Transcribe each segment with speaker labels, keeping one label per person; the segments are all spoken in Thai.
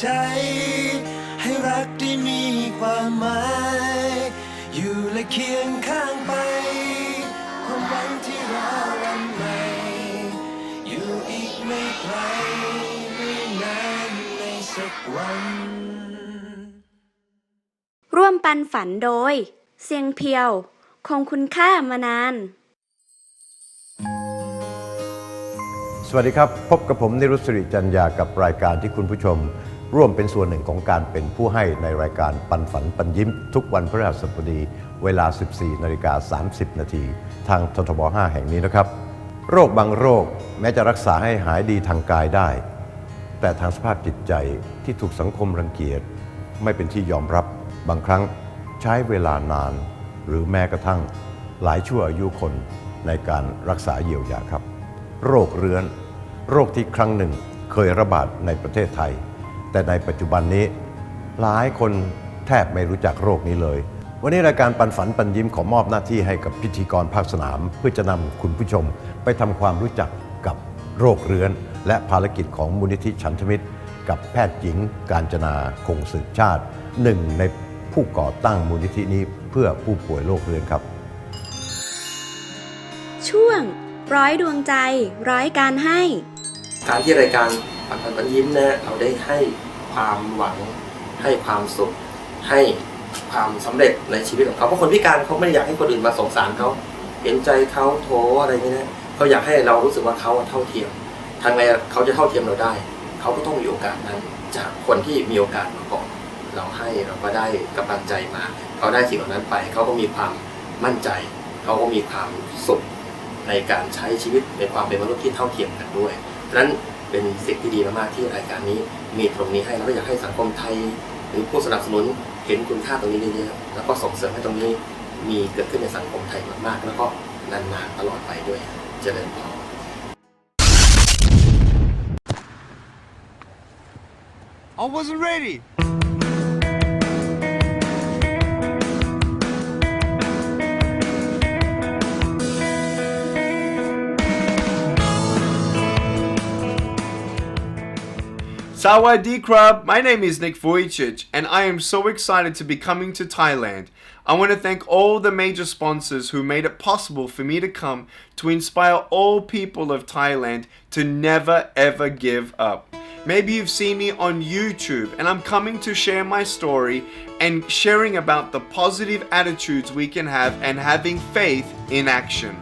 Speaker 1: ใจ ให้รักได้มีความหมาย อยู่และเคียงข้างไป ความหวังที่รอวันใหม่ อยู่อีกไม่ไกลไม่นานในสักวัน
Speaker 2: ร่วมปันฝันโดย เสียงเพียว คงคุณค่ามานาน
Speaker 3: สวัสดีครับ พบกับผมนิรุตสิริจันยากับรายการที่คุณผู้ชม ร่วมเป็นส่วนหนึ่งของการเป็นผู้ให้ในรายการปันฝันปันยิ้ม ทุกวันพฤหัสบดี เวลา 14 นาฬิกา 30 นาทีทางททบ 5 แห่งนี้นะครับ โรคบางโรคแม้จะรักษาให้หายดีทางกายได้ แต่ทางสภาพจิตใจที่ถูกสังคมรังเกียจ ไม่เป็นที่ยอมรับบางครั้งใช้เวลานาน หรือแม้กระทั่งหลายชั่วอายุคนในการรักษาเยียวยาครับ โรคเรื้อน โรคที่ครั้งหนึ่งเคยระบาดในประเทศไทย แต่ในปัจจุบันนี้หลายคนแทบไม่รู้จักโรคนี้เลย วันนี้รายการปันฝันปันยิ้มขอมอบหน้าที่ให้กับพิธีกรภาคสนาม เพื่อจะนำคุณผู้ชมไปทำความรู้จักกับโรคเรื้อน และภารกิจของมูลนิธิฉันทมิตร กับแพทย์หญิง การจนาคงสืบชาติหนึ่งในผู้ก่อตั้งมูลนิธินี้เพื่อผู้ป่วยโรคเรื้อนครับ
Speaker 2: ช่วง ร้อยดวงใจ ร้อยการให้
Speaker 4: การที่รายการปันปันปันยิ้มนะเราได้ให้ ความหวัง ให้ความสุข ให้ความสำเร็จในชีวิตของเขาเพราะคนพิการเขาไม่อยากให้คนอื่นมาสงสารเขาเห็นใจเขาโถอะไรนี่นะเขาอยากให้เรารู้สึกว่าเขาเท่าเทียมทางไงเขาจะเท่าเทียมเราได้ เขาก็ต้องมีโอกาสนั้น จากคนที่มีโอกาสมาก่อนเราให้เราก็ได้กำลังใจมา เขาได้สิ่งเหล่านั้นไปเขาก็มีความมั่นใจ เขาก็มีความสุขในการใช้ชีวิตในความเป็นมนุษย์ที่เท่าเทียมกันด้วยฉะนั้น เป็นสิ่งที่ดีมากๆที่รายการนี้ มีตรงนี้ให้แล้วก็อยากให้สังคมไทย หรือผู้สนับสนุนเห็นคุณค่าตรงนี้เยอะๆแล้วก็ส่งเสริมให้ตรงนี้มีเกิดขึ้นในสังคมไทยมากๆ แล้วก็นานๆตลอดไปด้วยเจริญพร
Speaker 1: I wasn't ready
Speaker 5: Sawadee Krab, my name is Nick Vujicic, and I am so excited to be coming to Thailand. I want to thank all the major sponsors who made it possible for me to come to inspire all people of Thailand to never ever give up. Maybe you've seen me on YouTube, and I'm coming to share my story and sharing about the positive attitudes we can have and having faith in action.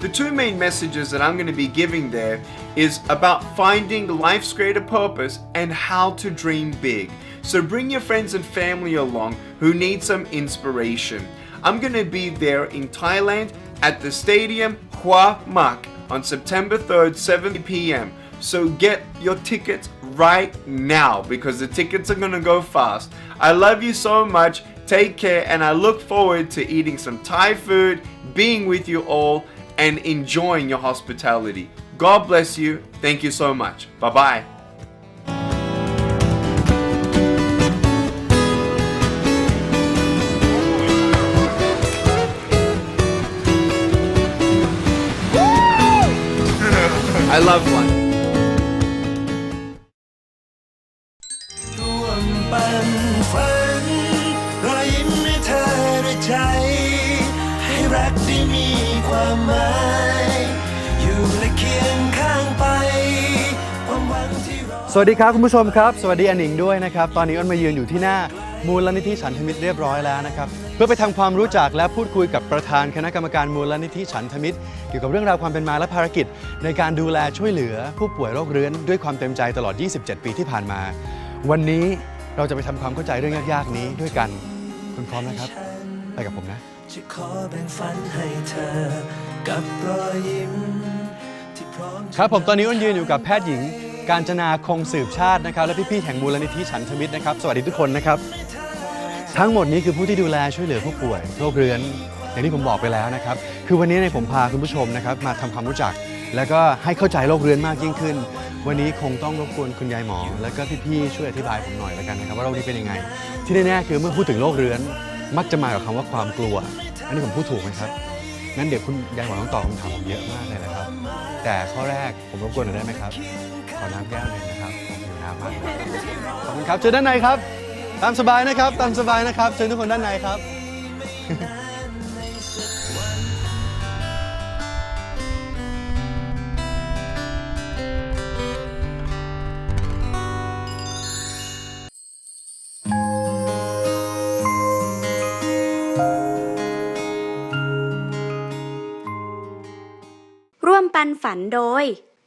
Speaker 5: The two main messages that I'm going to be giving there is about finding life's greater purpose and how to dream big. So bring your friends and family along who need some inspiration. I'm going to be there in Thailand at the stadium Hua Mak on September 3rd, 7 p.m. So get your tickets right now because the tickets are going to go fast. I love you so much. Take care and I look forward to eating some Thai food, being with you all and enjoying your hospitality. God bless you. Thank you so much. Bye bye. I love one.
Speaker 1: วั
Speaker 6: สดีครับคุณผู้ชมครับ สวัสดีอันหนิงด้วยนะครับ ตอนนี้อ้นมายืนอยู่ที่หน้ามูลนิธิฉันทมิตรเรียบร้อยแล้วนะครับ เพื่อไปทำความรู้จักและพูดคุยกับประธานคณะกรรมการมูลนิธิฉันทมิตรเกี่ยวกับเรื่องราวความเป็นมาและภารกิจ ในการดูแลช่วยเหลือผู้ป่วยโรคเรื้อนด้วยความเต็มใจตลอด 27 ปีที่ผ่านมา วันนี้เราจะไปทำความเข้าใจเรื่องยากๆนี้ด้วยกันคุณพร้อมนะครับไปกับผมนะ
Speaker 1: จะขอแบ่งฝันให้เธอกับรอยยิ้มที่พร้อมจะ
Speaker 6: ครับผมตอนนี้อ้นยืนอยู่กับแพทย์หญิง การจนาคงสืบชาตินะครับ และพี่ๆแห่งมูลนิธิฉันทมิตรนะครับ สวัสดีทุกคนนะครับ ทั้งหมดนี้คือผู้ที่ดูแลช่วยเหลือผู้ป่วยโรคเรื้อนอย่างที่ผมบอกไปแล้วนะครับ คือวันนี้เนี่ยผมพาคุณผู้ชมนะครับมาทำความรู้จัก แล้วก็ให้เข้าใจโรคเรื้อนมากยิ่งขึ้น วันนี้คงต้องรบกวนคุณยายหมอ แล้วก็พี่ๆช่วยอธิบายผมหน่อยแล้วกันนะครับว่าโรคนี้เป็นยังไง ที่แน่ๆคือเมื่อพูดถึงโรคเรื้อนมักจะมากับคำว่าความกลัว อันนี้ผมพูดถูกไหมครับงั้นเดี๋ยวคุณยายหมอต้องตอบคำถามผมเยอะมากเลยนะครับ แต่ข้อแรกผมรบกวนหน่อยได้ไหมครับ ขอน้ำแก้วหนึ่งนะครับผมหิวน้ำมากขอบคุณครับเชิญด้านในครับ ตามสบายนะครับ ตามสบายนะครับเชิญทุกคนด้านในครับ
Speaker 2: ร่วมปันฝันโดย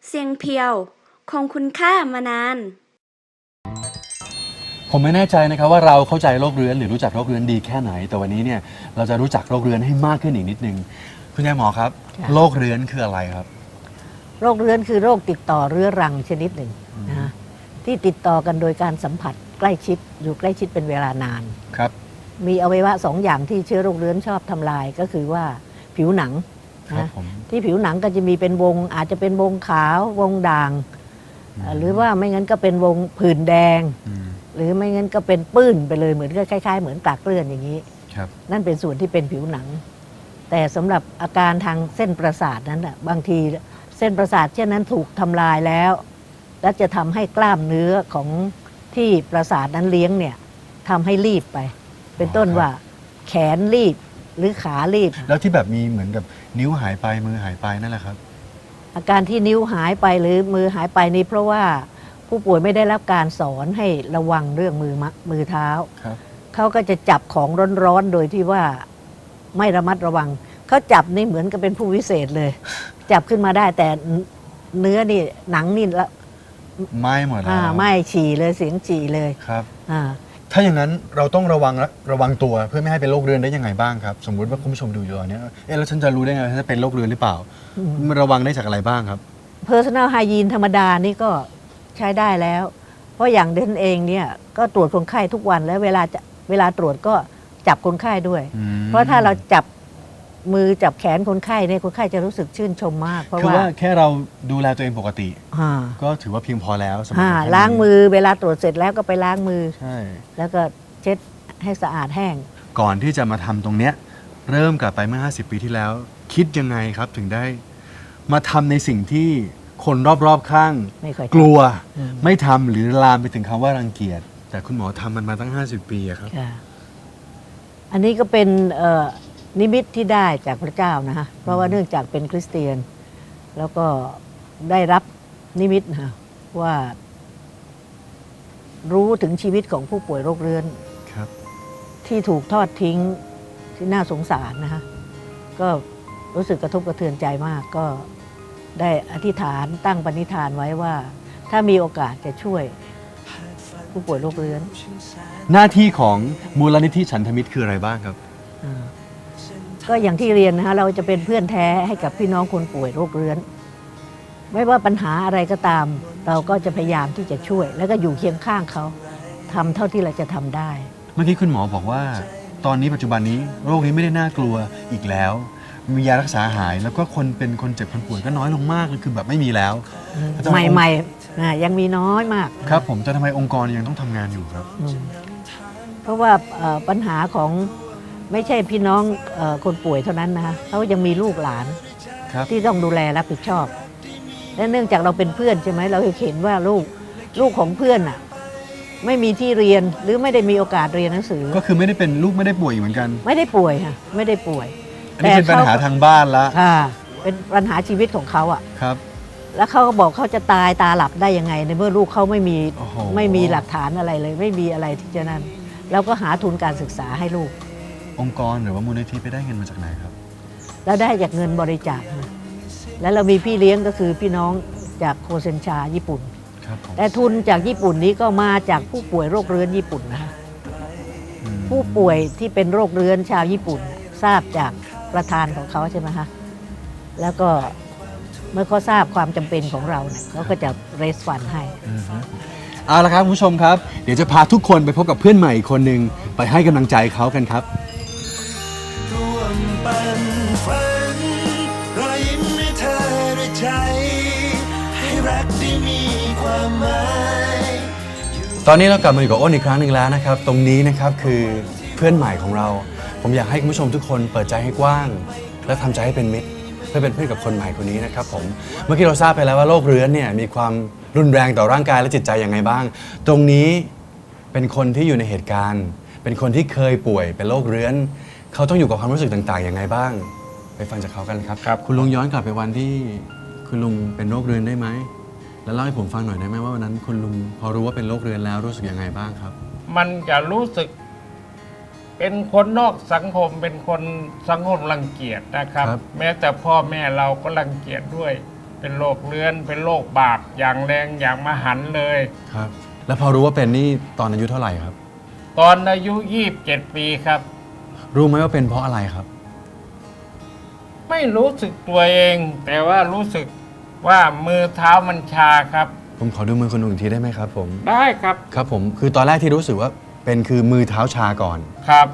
Speaker 2: เสียงเพียว คงคุณค่ามานาน
Speaker 6: ผมไม่แน่ใจนะครับว่าเราเข้าใจโรคเรื้อนหรือรู้จักโรคเรื้อนดีแค่ไหน แต่วันนี้เนี่ยเราจะรู้จักโรคเรื้อนให้มากขึ้นอีกนิดนึงคุณยายหมอครับ
Speaker 7: ค่ะ
Speaker 6: โรคเรื้อนคืออะไรครับ
Speaker 7: โรคเรื้อนคือโรคติดต่อเรื้อรังชนิดหนึ่งนะฮะที่ติดต่อกันโดยการสัมผัสใกล้ชิดอยู่ใกล้ชิดเป็นเวลานาน
Speaker 6: ครับ
Speaker 7: มีอวัยวะสองอย่างที่เชื้อโรคเรื้อนชอบทำลายก็คือว่าผิวหนัง
Speaker 6: ครับ
Speaker 7: นะ
Speaker 6: ผม
Speaker 7: ที่ผิวหนังก็จะมีเป็นวงอาจจะเป็นวงขาววงด่างเอ่อ หรือว่าไม่งั้นก็เป็นวงผื่นแดง
Speaker 6: อืม
Speaker 7: หรือไม่งั้นก็เป็นปื้นไปเลยเหมือนกับคล้าย ๆ เหมือนกากเกลื่อนอย่างนี้
Speaker 6: ครับ
Speaker 7: นั่นเป็นส่วนที่เป็นผิวหนัง แต่สำหรับอาการทางเส้นประสาทนั้นน่ะบางทีเส้นประสาทเช่นนั้นถูกทำลายแล้ว และจะทำให้กล้ามเนื้อของที่ประสาทนั้นเลี้ยงเนี่ยทำให้รีบไป เป็นต้น
Speaker 6: อ๋อครับ
Speaker 7: ว่าแขนรีบหรือขารีบ
Speaker 6: แล้วที่แบบมีเหมือนกับนิ้วหายไปมือหายไปนั่นแหละครับ
Speaker 7: อาการที่นิ้วหายไปหรือมือหายไปนี่เพราะว่าผู้ป่วยไม่ได้รับการสอนให้ระวังเรื่องมือมะมือเท้า
Speaker 6: ครับ
Speaker 7: เขาก็จะจับของร้อนๆ โดยที่ว่าไม่ระมัดระวัง เขาจับนี่เหมือนกับเป็นผู้วิเศษเลย จับขึ้นมาได้แต่เนื้อนี่หนังนี่ละ
Speaker 6: ไหม่หมดแล้
Speaker 7: อ่าวไม่ฉี่เลยเสียงฉี่เลย
Speaker 6: ครับ
Speaker 7: อ่า
Speaker 6: ถ้าอย่างนั้นเราต้องระวังระวังตัวเพื่อไม่ให้เป็นโรคเรื้อนได้ยังไงบ้างครับ สมมุติว่าคุณผู้ชมดูอยู่ตอนเนี้ยเอ๊ะแล้วฉันจะรู้ได้ไงว่าฉันจะเป็นโรคเรื้อนหรือเปล่า
Speaker 7: อืม
Speaker 6: มันระวังได้จากอะไรบ้างครับ
Speaker 7: personal hygiene ธรรมดานี่ก็ใช้ได้แล้ว เพราะอย่างเดนเองเนี่ยก็ตรวจคนไข้ทุกวันแล้วเวลาจะเวลาตรวจก็จับคนไข้ด้วย
Speaker 6: อืม
Speaker 7: เพราะถ้าเราจับ มือจับแขนคนไข้เนี่ยคนไข้จะรู้สึกชื่นชมมาก เพราะ
Speaker 6: คือ
Speaker 7: ว่า
Speaker 6: ว่าแค่เราดูแลตัวเองปกติ
Speaker 7: อ่า
Speaker 6: ก็ถือว่าเพียงพอแล้วสำหรับ
Speaker 7: อ่า
Speaker 6: คนไข้
Speaker 7: ล้างมือเวลาตรวจเสร็จแล้วก็ไปล้างมือ
Speaker 6: ใช่
Speaker 7: แล้วก็เช็ดให้สะอาดแห้ง
Speaker 6: ก่อนที่จะมาทำตรงเนี้ยเริ่มกลับไปเมื่อ 50 ปีที่แล้ว คิดยังไงครับถึงได้ มาทำในสิ่งที่คนรอบๆข้าง
Speaker 7: ไม่ค่อย
Speaker 6: กลัว
Speaker 7: อืม
Speaker 6: ไม่ทำหรือลามไปถึงคำว่ารังเกียจ แต่คุณหมอทำมันมาตั้ง 50 ปีอะครับ
Speaker 7: ค่ะอันนี้ก็เป็นเอ่อ นิมิตที่ได้จากพระเจ้านะฮะเพราะว่าเนื่องจากเป็นคริสเตียน แล้วก็ได้รับนิมิตนะฮะว่า รู้ถึงชีวิตของผู้ป่วยโรคเรื้อน
Speaker 6: ครับ
Speaker 7: ที่ถูกทอดทิ้งที่น่าสงสารนะฮะก็รู้สึกกระทบกระเทือนใจมาก ก็ได้อธิษฐานตั้งปณิธานไว้ว่า ถ้ามีโอกาสจะช่วยผู้ป่วยโรคเรื้อน
Speaker 6: หน้าที่ของมูลนิธิฉันทมิตรคืออะไรบ้างครับ
Speaker 7: อ่า ก็อย่างที่เรียนนะคะเราจะเป็นเพื่อนแท้ให้กับพี่น้องคนป่วยโรคเรื้อน ไม่ว่าปัญหาอะไรก็ตาม เราก็จะพยายามที่จะช่วย แล้วก็อยู่เคียงข้างเขาทำเท่าที่เราจะทำได้
Speaker 6: เมื่อกี้คุณหมอบอกว่า ตอนนี้ปัจจุบันนี้โรคนี้ไม่ได้น่ากลัวอีกแล้ว มียารักษาหายแล้วก็คนเป็นคนเจ็บคนป่วยก็น้อยลงมากเลยคือแบบไม่มีแล้วแล้วทำ
Speaker 7: ใไมหม่ๆอ่ายังมีน้อยมาก
Speaker 6: ครับ ผมจะทำไมองค์กรยังต้องทำงานอยู่ครับ
Speaker 7: อืมเพราะว่าเอ่อปัญหาของ ไม่ใช่พี่น้องเออคนป่วยเท่านั้นนะคะเขายังมีลูกหลาน
Speaker 6: ครับ
Speaker 7: ที่ต้องดูแลรับผิดชอบ และเนื่องจากเราเป็นเพื่อนใช่ไหมเราเห็นว่าลูกลูกของเพื่อนอะไม่มีที่เรียนหรือไม่ได้มีโอกาสเรียนหนังสือ
Speaker 6: ก็คือไม่ได้เป็นลูกไม่ได้ป่วยเหมือนกัน
Speaker 7: ไม่ได้ป่วยค่ะไม่ได้ป่วย
Speaker 6: อันนี้เป็นปัญหาทางบ้านละ
Speaker 7: ค่ะเป็นปัญหาชีวิตของเขาอะ
Speaker 6: ครับ
Speaker 7: แล้วเขาก็บอกเขาจะตายตาหลับได้ยังไง ในเมื่อลูกเขาไม่มี
Speaker 6: โอ้โห
Speaker 7: ไม่มีหลักฐานอะไรเลย ไม่มีอะไรที่จะนั่นเราก็หาทุนการศึกษาให้ลูก
Speaker 6: องค์กรหรือว่ามูลนิธิไปได้เงินมาจากไหนครับ
Speaker 7: แล้วได้จากเงินบริจาคนะแล้วเรามีพี่เลี้ยงก็คือพี่น้องจากโคเซนชาญี่ปุ่น
Speaker 6: ครับผม
Speaker 7: แต่ทุนจากญี่ปุ่นนี้ก็มาจากผู้ป่วยโรคเรื้อนญี่ปุ่นนะคะ
Speaker 6: อืม
Speaker 7: ผู้ป่วยที่เป็นโรคเรื้อนชาวญี่ปุ่นทราบจากประธานของเขาใช่ไหมคะแล้วก็เมื่อเขาทราบความจำเป็นของเราเนี่ยเขาก็จะเรสฟันให้
Speaker 6: เอาละครับคุณผู้ชมครับ เดี๋ยวจะพาทุกคนไปพบกับเพื่อนใหม่อีกคนหนึ่งไปให้กำลังใจเขากันครับ ตอนนี้เรากลับมาอยู่กับอ้นอีกครั้งหนึ่งแล้วนะครับ ตรงนี้นะครับคือเพื่อนใหม่ของเรา ผมอยากให้คุณผู้ชมทุกคนเปิดใจให้กว้าง และทำใจให้เป็นมิตร เพื่อเป็นเพื่อนกับคนใหม่คนนี้นะครับผมเมื่อกี้เราทราบไปแล้วว่าโรคเรื้อนเนี่ยมีความรุนแรงต่อร่างกายและจิตใจอย่างไรบ้าง ตรงนี้เป็นคนที่อยู่ในเหตุการณ์ เป็นคนที่เคยป่วยเป็นโรคเรื้อน เขาต้องอยู่กับความรู้สึกต่างๆอย่างไรบ้าง ไปฟังจากเขากันครับ
Speaker 8: ครับ
Speaker 6: คุณลุงย้อนกลับไปวันที่คุณลุงเป็นโรคเรื้อนได้ไหม แล้วเล่าให้ผมฟังหน่อยได้ไหมว่าวันนั้นคุณลุงพอรู้ว่าเป็นโรคเรื้อนแล้วรู้สึกยังไงบ้างครับ
Speaker 8: มันจะรู้สึกเป็นคนนอกสังคมเป็นคนสังคมรังเกียจนะครับ
Speaker 6: ครับ
Speaker 8: แม้แต่พ่อแม่เราก็รังเกียจด้วย เป็นโรคเลื้อน เป็นโรคบาดอย่างแรงอย่างมหันต์เลย
Speaker 6: ครับ แล้วพอรู้ว่าเป็นนี่ตอนอายุเท่าไหร่ครับ
Speaker 8: ตอนอายุยี่บเจ็ดปีครับ
Speaker 6: รู้ไหมว่าเป็นเพราะอะไรครับ
Speaker 8: ไม่รู้สึกตัวเอง แต่ว่ารู้สึก ว่ามือเท้ามันชาครับ
Speaker 6: ผมขอดูมือคุณลุงอีกทีได้ไหมครับผม
Speaker 8: ได้ครับ
Speaker 6: ครับผมคือตอนแรกที่รู้สึกว่าเป็นคือมือเท้าชาก่อน
Speaker 8: ครับ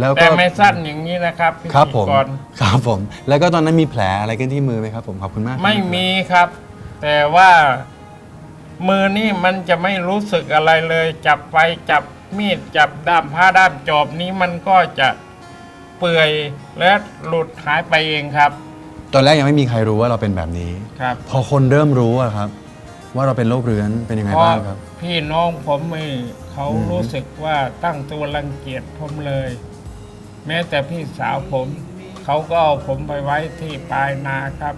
Speaker 6: แล้วก็
Speaker 8: แต่ไม่สั้นอย่างนี้นะครับพิ
Speaker 6: ครับ
Speaker 8: ธี
Speaker 6: ผม
Speaker 8: กร
Speaker 6: ครับผม แล้วก็ตอนนั้นมีแผลอะไรกันที่มือไหมครับผมขอบคุณมากครับ
Speaker 8: ไม่มีครับ แต่ว่ามือนี่มันจะไม่รู้สึกอะไรเลย จับไฟจับมีดจับด้ามผ้าด้ามจอบนี้มันก็จะเปื่อยและหลุดหายไปเองครับ
Speaker 6: ตอนแรกยังไม่มีใครรู้ว่าเราเป็นแบบนี้
Speaker 8: ครับ
Speaker 6: พอคนเริ่มรู้อะครับ ว่าเราเป็นโรคเรื้อนเป็นยังไง
Speaker 8: เพราะ
Speaker 6: บ้างครับ
Speaker 8: พี่น้องผมไม่เขา
Speaker 6: อืม
Speaker 8: รู้สึกว่าตั้งตัวรังเกียจผมเลย แม้แต่พี่สาวผม เขาก็เอาผมไปไว้ที่ปลายนาครับ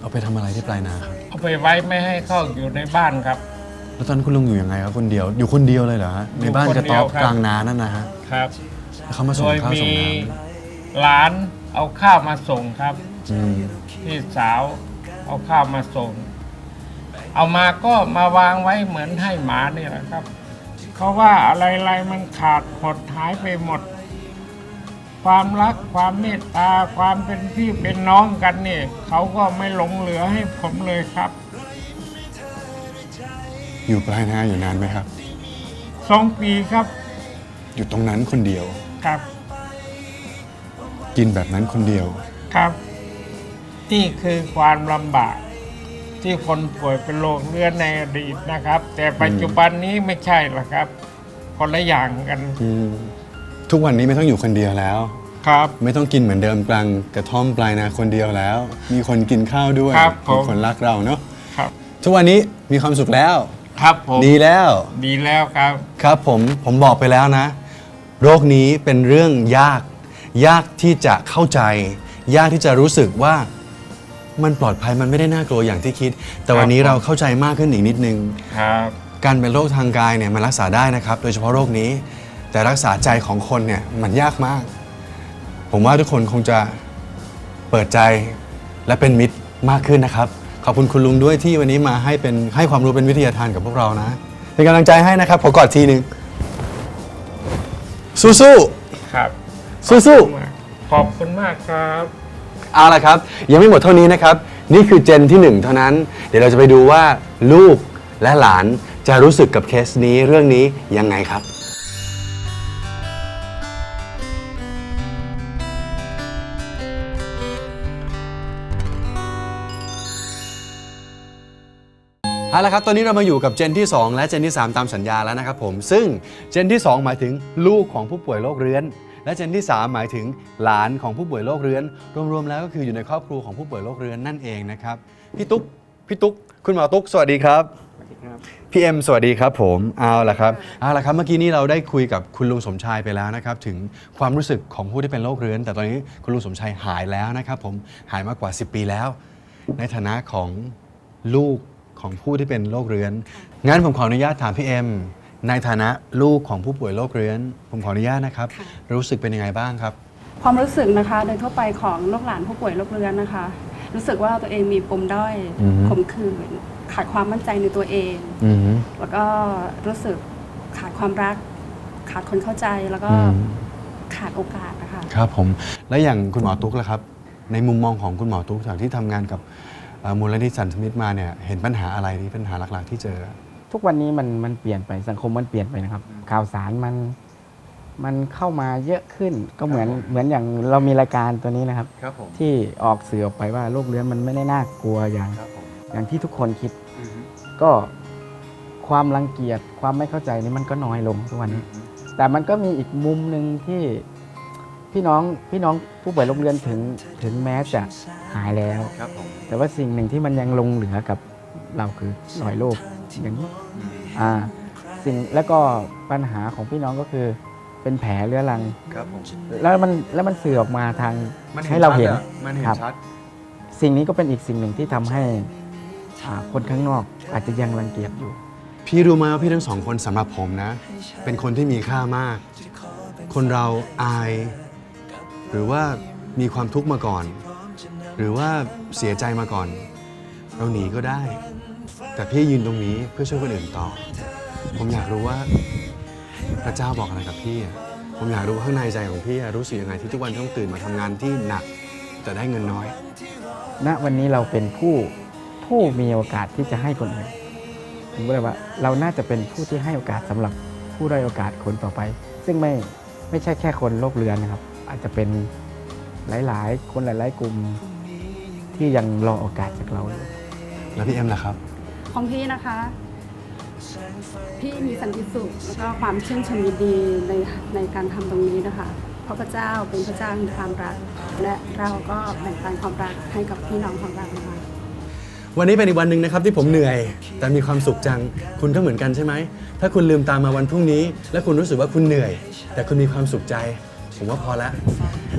Speaker 6: เอาไปทำอะไรที่ปลายนาครับ
Speaker 8: เอาไปไว้ไม่ให้เข้าอยู่ในบ้านครับ
Speaker 6: แล้วตอนนั้นคุณลุงอยู่ยังไงครับคนเดียวอยู่คนเดียวเลยเหรอฮะในบ้านกระต๊อบ
Speaker 8: คนเดียวครับ
Speaker 6: กลางนานั่นนะฮะ
Speaker 8: ครับ
Speaker 6: แล้วเขามาส่
Speaker 8: โด
Speaker 6: ง
Speaker 8: ย
Speaker 6: ข้าว
Speaker 8: มี
Speaker 6: ส่งน้
Speaker 8: หลาน เอาข้าวมาส่งครับำ
Speaker 6: อืม
Speaker 8: พี่สาวเอาข้าวมาส่ง เอามาก็มาวางไว้เหมือนให้หมาเนี่ยแหละครับเพราะว่าอะไรๆมันขาดหดหายไปหมด ความรักความเมตตาความเป็นพี่เป็นน้องกันเนี่ยเขาก็ไม่หลงเหลือให้ผมเลยครับ
Speaker 6: อยู่ปลายนาอยู่นานไหมครับ
Speaker 8: สองปีครับ
Speaker 6: อยู่ตรงนั้นคนเดียว
Speaker 8: ครับ
Speaker 6: กินแบบนั้นคนเดียว
Speaker 8: ครับ นี่คือความลำบาก ที่คนป่วยเป็นโรคเรื้อนในอดีตนะครับ แต่ปัจจุบันนี้ไม่ใช่หรอกครับ คนละอย่างกัน
Speaker 6: อืมทุกวันนี้ไม่ต้องอยู่คนเดียวแล้ว
Speaker 8: ครับ
Speaker 6: ไม่ต้องกินเหมือนเดิมกลางกระท่อมปลายนาคนเดียวแล้ว มีคนกินข้าวด้วย
Speaker 8: ครับผม
Speaker 6: มีคนรักเราเนาะ
Speaker 8: ครับ
Speaker 6: ทุกวันนี้มีความสุขแล้ว
Speaker 8: ครับผม
Speaker 6: ดีแล้ว
Speaker 8: ดีแล้วครับ
Speaker 6: ครับผมผมบอกไปแล้วนะ โรคนี้เป็นเรื่องยาก ยากที่จะเข้าใจ ยากที่จะรู้สึกว่ามันปลอดภัยมันไม่ได้น่ากลัวอย่างที่คิด แต่วันนี้
Speaker 8: ครับ
Speaker 6: เราเข้าใจมากขึ้นอีกนิดนึง
Speaker 8: ครับ
Speaker 6: การเป็นโรคทางกายเนี่ยมันรักษาได้นะครับ โดยเฉพาะโรคนี้ แต่รักษาใจของคนเนี่ยมันยากมาก ผมว่าทุกคนคงจะเปิดใจและเป็นมิตรมากขึ้นนะครับ ขอบคุณคุณลุงด้วยที่วันนี้มาให้เป็นให้ความรู้เป็นวิทยาทานกับพวกเรานะ เป็นกำลังใจให้นะครับขอกอดทีหนึ่งสู้
Speaker 8: ครับ
Speaker 6: ๆ สู้ๆ
Speaker 8: ขอบคุณมากครับ
Speaker 6: เอาละครับ ยังไม่หมดเท่านี้นะครับ นี่คือเจนที่1เท่านั้น เดี๋ยวเราจะไปดูว่าลูกและหลานจะรู้สึกกับเคสนี้เรื่องนี้ยังไงครับ เอาละครับ ตอนนี้เรามาอยู่กับเจนที่ 2 และเจนที่ 3 ตามสัญญาแล้วนะครับผม ซึ่งเจนที่ 2 หมายถึงลูกของผู้ป่วยโรคเรื้อน และเจนที่ 3 หมายถึงหลานของผู้ป่วยโรคเรื้อน รวมๆแล้วก็คืออยู่ในครอบครัวของผู้ป่วยโรคเรื้อนนั่นเองนะครับพี่ตุ๊กพี่ตุ๊กคุณหมอตุ๊กสวัสดีครับพี่เอ็มสวัสดีครับผมเอาละครับเอาละครับเมื่อกี้นี้เราได้คุยกับคุณลุงสมชายไปแล้วนะครับถึงความรู้สึกของผู้ที่เป็นโรคเรื้อน แต่ตอนนี้คุณลุงสมชายหายแล้วนะครับผมหายมากกว่า 10 ปีแล้ว ในฐานะของลูกของผู้ที่เป็นโรคเรื้อนงั้นผมขออนุญาตถามพี่เอ็ม ในฐานะลูกของผู้ป่วยโรคเรื้อน ผมขออนุญาตนะครับรู้สึกเป็นยังไงบ้างครับ
Speaker 9: ความรู้สึกนะคะ โดยทั่วไปของลูกหลานผู้ป่วยโรคเรื้อนนะคะ รู้สึกว่าตัวเองมีปมด้อย
Speaker 6: อือฮึ
Speaker 9: ขมขื่นขาดความมั่นใจในตัวเอง
Speaker 6: อืม
Speaker 9: แล้วก็รู้สึกขาดความรัก ขาดคนเข้าใจแล้วก็
Speaker 6: อืม
Speaker 9: ขาดโอกาสนะคะ
Speaker 6: ครับผม แล้วอย่างคุณหมอตุ๊กล่ะครับ ในมุมมองของคุณหมอตุ๊กจากที่ทำงานกับเอ่อมูลนิธิสันสมิตมาเนี่ยเห็นปัญหาอะไรที่ปัญหาหลักๆที่เจอ
Speaker 10: ทุกวันนี้มันมันเปลี่ยนไปสังคมมันเปลี่ยนไปนะครับ ข่าวสารมันมันเข้ามาเยอะขึ้นก็เหมือนเหมือนอย่างเรามีรายการตัวนี้นะครับ
Speaker 6: ครับผม
Speaker 10: ที่ออกสื่อออกไปว่าโรคเรื้อนมันไม่ได้น่ากลัวอย่าง
Speaker 6: ครับผม
Speaker 10: อย่างที่ทุกคนคิดก็ความรังเกียจความไม่เข้าใจนี่มันก็น้อยลงทุกวันนี้ แต่มันก็มีอีกมุมหนึ่งที่พี่น้องพี่น้องผู้ป่วยโรคเรื้อนถึงถึงแม้จะหายแล้ว
Speaker 6: ครับผม
Speaker 10: แต่ว่าสิ่งหนึ่งที่มันยังลงเหลือกับเราคือรอยโรค อย่างนี้อ่าสิ่งแล้วก็ปัญหาของพี่น้องก็คือเป็นแผลเรื้อรัง
Speaker 6: ครับผม
Speaker 10: แล้วมันแล้วมันสื่อออกมาทาง
Speaker 6: มัน
Speaker 10: ให้เราเห็น
Speaker 6: ชัดอะมันเห็น
Speaker 10: ครับ
Speaker 6: ชัด
Speaker 10: สิ่งนี้ก็เป็นอีกสิ่งหนึ่งที่ทำให้อ่าคนข้างนอกอาจจะยังรังเกียจอยู่
Speaker 6: พี่รู้ไหมว่าพี่ทั้งสองคนสำหรับผมนะ เป็นคนที่มีค่ามาก คนเราอาย หรือว่ามีความทุกข์มาก่อน หรือว่าเสียใจมาก่อน เราหนีก็ได้ แต่พี่ยืนตรงนี้เพื่อช่วยคนอื่นต่อ ผมอยากรู้ว่าพระเจ้าบอกอะไรกับพี่อะผมอยากรู้ว่าข้างในใจของพี่อะรู้สึกยังไงที่ทุกวันต้องตื่นมาทำงานที่หนัก แต่ได้เงินน้อย
Speaker 10: ณวันนี้เราเป็นผู้ผู้มีโอกาสที่จะให้คนอื่นผมก็เลยว่าเราน่าจะเป็นผู้ที่ให้โอกาสสำหรับผู้ได้อยโอกาสคนต่อไป ซึ่งไม่ไม่ใช่แค่คนโรคเรื้อนนะครับ อาจจะเป็นหลาย ๆ คนหลาย ๆ กลุ่มที่ยังรอโอกาสจากเราอยู่
Speaker 6: แล้วพี่เอ็มล่ะครับ
Speaker 9: ของพี่นะคะ พี่มีสันติสุขแล้วก็ความชื่นชมยินดีในในการทำตรงนี้นะคะเพราะพระเจ้าเป็นพระเจ้าแห่งความรัก และเราก็แบ่งปันความรักให้กับพี่น้องของเรานะคะ
Speaker 6: วันนี้เป็นอีกวันหนึ่งนะครับที่ผมเหนื่อย แต่มีความสุขจังคุณก็เหมือนกันใช่ไหม ถ้าคุณลืมตามมาวันพรุ่งนี้ และคุณรู้สึกว่าคุณเหนื่อย แต่คุณมีความสุขใจ ผมว่าพอละ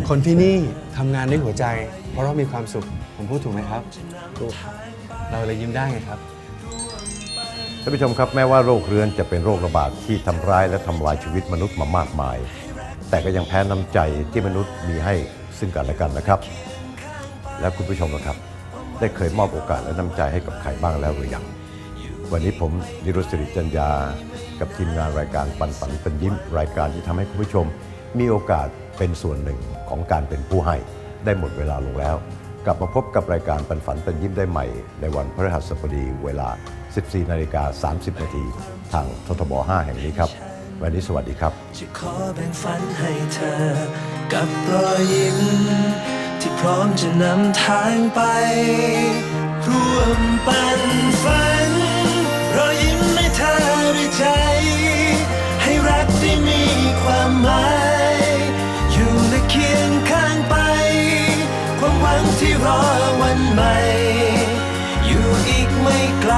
Speaker 6: คนที่นี่ทำงานด้วยหัวใจ เพราะเรามีความสุขผมพูดถูกไหมครับถูกเราเลยยิ้มได้ไงครับ
Speaker 3: ท่านผู้ชมครับแม้ว่าโรคเรื้อนจะเป็นโรคระบาดที่ทำร้ายและทำลายชีวิตมนุษย์มามากมาย แต่ก็ยังแพ้น้ำใจที่มนุษย์มีให้ซึ่งกันและกันนะครับ แล้วคุณผู้ชมนะครับ ได้เคยมอบโอกาสและน้ำใจให้กับใครบ้างแล้วหรือยังวันนี้ผมนิรุสิริจัญญา กับทีมงานรายการปันฝันป็นยิ้ม รายการที่ทำให้คุณผู้ชม มีโอกาสเป็นส่วนหนึ่งของการเป็นผู้ให้ได้หมดเวลาลงแล้ว กลับมาพบกับรายการปันฝันป็นยิ้มได้ใหม่ ในวันพฤหัสบดีเวลา 14 นาฬิกา 30 นาทีทางททบ 5 แห่งนี้ครับ วันนี้สวัสดีครับ
Speaker 1: จะขอแบ่งฝันให้เธอ กับรอยยิ้ม ที่พร้อมจะนำทางไป ร่วมปันฝัน รอยยิ้มให้เธอด้วยใจ ให้รักได้มีความหมาย อยู่และเคียงข้างไป ความหวังที่รอวันใหม่ อยู่อีกไม่ไกล